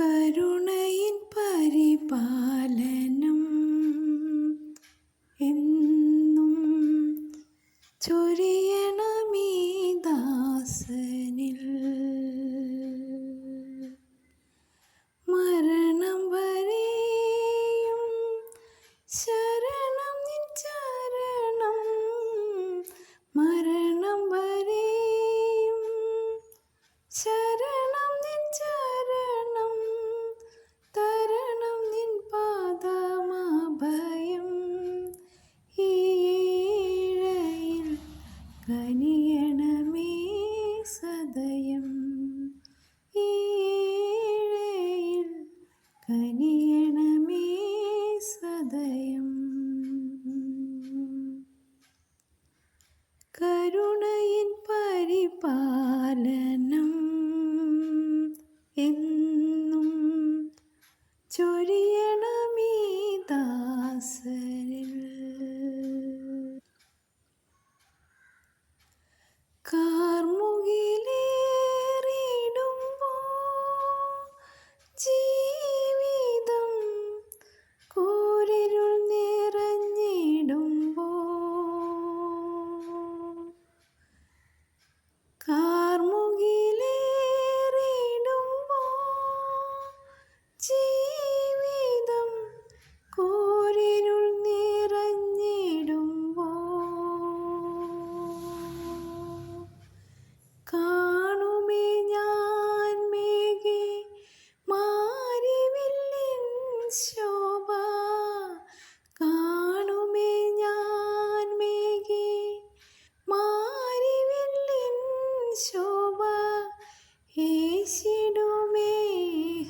കരുണയിൻ പരിപാലനം. എന്നും ചൊരിയണമീ കനിയണമേ സദയം. കരുണയിൻ പരിപാലനം എന്നും ചൊരിയണമീ ദാസരിൽ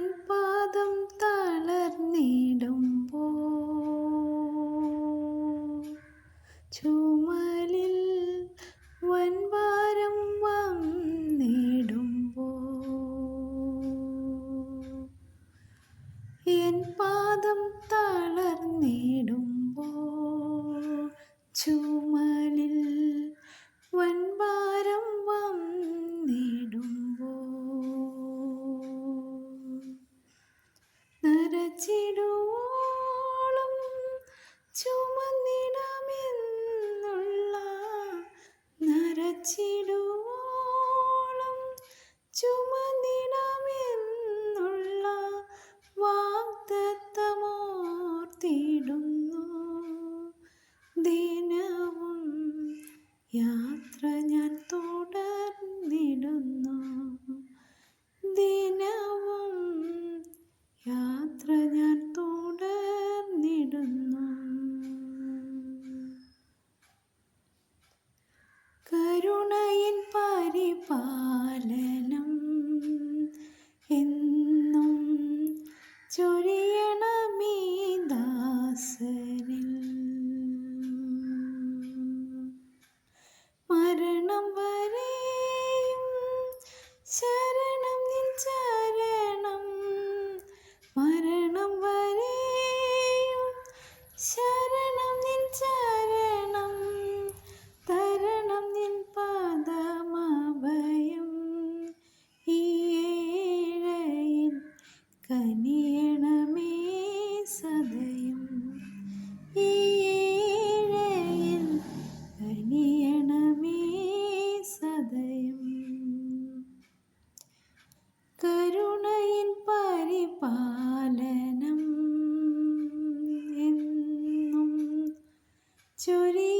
ഞാൻ പാദം തളർന്നിടുമ്പോ ചുമലിൽ വൻവാരം വന്നിടുമ്പോ എൻ പാദം തളർന്നിടുമ്പോ ചുമന്നിടാമെന്നുള്ള വാഗ്ദത്തമോർത്തിടുന്നു. ദിനവും യാത്ര ഞാൻ തുടർന്നിടുന്നു. ദിനവും യാത്ര ഞാൻ തുടർന്നിടുന്നു. കരുണയിൻ പരിപാലനം চুরি